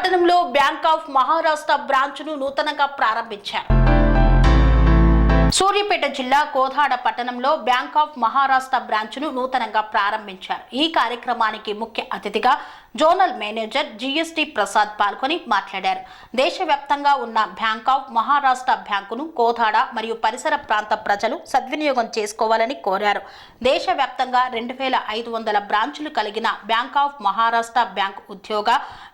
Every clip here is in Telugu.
పట్టణంలో బ్యాంక్ ఆఫ్ మహారాష్ట్ర బ్రాంచ్ను నూతనంగా ప్రారంభించారు. సూర్యాపేట జిల్లా కోదాడ పట్టణంలో బ్యాంక్ ఆఫ్ మహారాష్ట్ర బ్రాంచ్ను నూతనంగా ప్రారంభించారు. ఈ కార్యక్రమానికి ముఖ్య అతిథిగా జోనల్ మేనేజర్ జిఎస్టి ప్రసాద్ పాల్గొని మాట్లాడారు. దేశవ్యాప్తంగా ఉన్న బ్యాంక్ ఆఫ్ మహారాష్ట్ర బ్యాంకును కోదాడ మరియు పరిసర ప్రాంత ప్రజలు సద్వినియోగం చేసుకోవాలని కోరారు. దేశవ్యాప్తంగా రెండు వేల ఐదు వందల బ్రాంచులు కలిగిన బ్యాంక్ ఆఫ్ మహారాష్ట్ర బ్యాంక్ ఉద్యోగ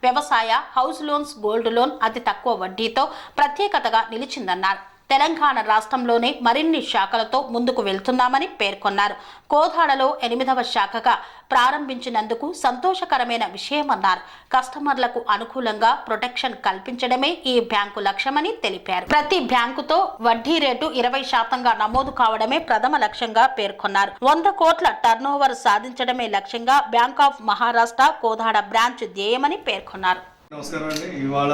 వ్యవసాయ హౌస్ లోన్స్ గోల్డ్ లోన్ అతి తక్కువ వడ్డీతో ప్రత్యేకతగా నిలిచిందన్నారు. తెలంగాణ రాష్ట్రంలోనే మరిన్ని శాఖలతో ముందుకు వెళ్తున్నామని పేర్కొన్నారు. కోదాడలో ఎనిమిదవ శాఖగా ప్రారంభించినందుకు సంతోషకరమైన విషయమన్నారు. కస్టమర్లకు అనుకూలంగా ప్రొటెక్షన్ కల్పించడమే ఈ బ్యాంకు లక్ష్యమని తెలిపారు. ప్రతి బ్యాంకుతో వడ్డీ రేటు ఇరవై శాతంగా నమోదు కావడమే ప్రథమ లక్ష్యంగా పేర్కొన్నారు. వంద కోట్ల టర్నోవర్ సాధించడమే లక్ష్యంగా bank of Maharashtra Kodada branch ధ్యేయమని పేర్కొన్నారు. నమస్కారం అండి. ఇవాళ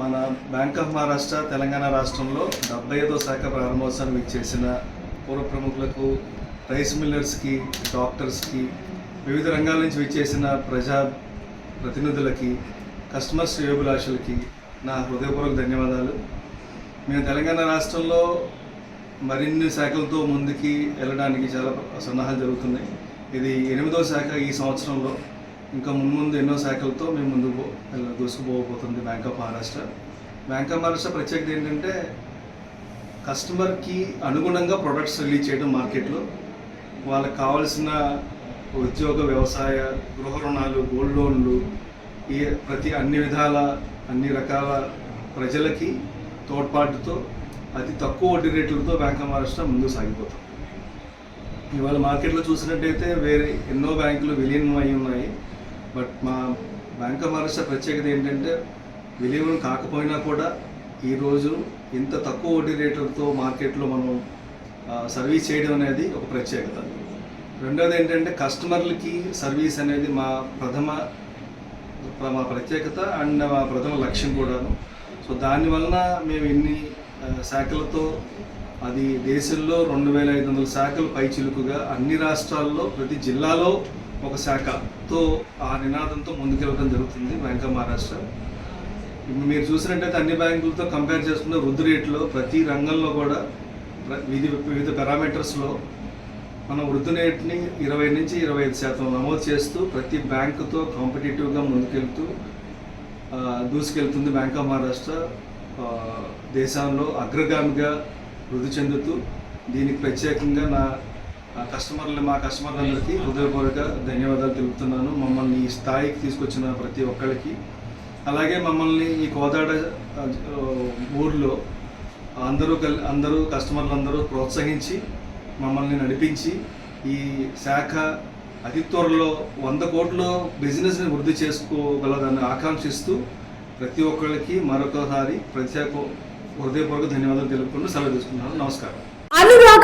మన బ్యాంక్ ఆఫ్ మహారాష్ట్ర తెలంగాణ రాష్ట్రంలో డెబ్బై ఐదో శాఖ ప్రారంభోత్సవం ఇచ్చేసిన పూర్వ ప్రముఖులకు రైస్ మిల్లర్స్కి డాక్టర్స్కి వివిధ రంగాల నుంచి విచ్చేసిన ప్రజా ప్రతినిధులకి కస్టమర్ శ్రేయోభిలాషులకి నా హృదయపూర్వక ధన్యవాదాలు. మేము తెలంగాణ రాష్ట్రంలో మరిన్ని శాఖలతో ముందుకి వెళ్ళడానికి చాలా సన్నాహాలు జరుగుతున్నాయి. ఇది ఎనిమిదో శాఖ ఈ సంవత్సరంలో. ఇంకా ముందు ఎన్నో శాఖలతో మేము ముందుకు పో- దూసుకుపోబోతుంది bank of Maharashtra bank of Maharashtra ప్రత్యేకత ఏంటంటే కస్టమర్కి అనుగుణంగా ప్రొడక్ట్స్ రిలీజ్ చేయడం మార్కెట్లో వాళ్ళకి కావాల్సిన ఉద్యోగ వ్యవసాయ గృహ రుణాలు గోల్డ్ లోన్లు ఈ ప్రతి అన్ని విధాల అన్ని రకాల ప్రజలకి తోడ్పాటుతో అతి తక్కువ వడ్డీ రేట్లతో బ్యాంక్ ఆఫ్ మహారాష్ట్ర ముందుకు సాగిపోతాం ఇవాళ మార్కెట్లో చూసినట్టయితే వేరే ఎన్నో బ్యాంకులు విలీనం అయి ఉన్నాయి. బట్ మా బ్యాంక్ ఆఫ్ మహారాష్ట్ర ప్రత్యేకత ఏంటంటే విలీనం కాకపోయినా కూడా ఈరోజు ఇంత తక్కువ వడ్డీ రేట్లతో మార్కెట్లో మనం సర్వీస్ చేయడం అనేది ఒక ప్రత్యేకత. రెండోది ఏంటంటే కస్టమర్లకి సర్వీస్ అనేది మా ప్రథమ మా ప్రత్యేకత అండ్ మా ప్రథమ లక్ష్యం కూడాను. సో దానివలన మేము ఇన్ని శాఖలతో అది దేశంలో రెండు వేల ఐదు వందల శాఖలు పైచిలుకుగా అన్ని రాష్ట్రాల్లో ప్రతి జిల్లాలో ఒక శాఖతో ఆ నినాదంతో ముందుకెళ్ళడం జరుగుతుంది బ్యాంక్ ఆఫ్ మహారాష్ట్ర ఇప్పుడు మీరు చూసినట్టయితే అన్ని బ్యాంకులతో కంపేర్ చేసుకున్న వృద్ధి రేట్లో ప్రతి రంగంలో కూడా వివిధ వివిధ పారామీటర్స్లో మనం వృద్ధి రేట్ని ఇరవై నుంచి ఇరవై ఐదు శాతం నమోదు చేస్తూ ప్రతి బ్యాంకుతో కాంపిటేటివ్గా ముందుకెళ్తూ దూసుకెళ్తుంది బ్యాంక్ ఆఫ్ మహారాష్ట్ర దేశంలో అగ్రగామిగా వృద్ధి చెందుతూ దీనికి ప్రత్యేకంగా నా కస్టమర్లు మా కస్టమర్లందరికీ హృదయపూర్వక ధన్యవాదాలు తెలుపుతున్నాను. మమ్మల్ని ఈ స్థాయికి తీసుకొచ్చిన ప్రతి ఒక్కరికి అలాగే మమ్మల్ని ఈ కోదాడ ఊర్లో అందరూ కల్ అందరూ కస్టమర్లు అందరూ ప్రోత్సహించి మమ్మల్ని నడిపించి ఈ శాఖ అతి త్వరలో వంద కోట్ల బిజినెస్ని వృద్ధి చేసుకోగలదని ఆకాంక్షిస్తూ ప్రతి ఒక్కరికి మరొకసారి ప్రత్యేక హృదయపూర్వక ధన్యవాదాలు తెలుపుకుంటూ సెలవు తీసుకుంటున్నాను. నమస్కారం.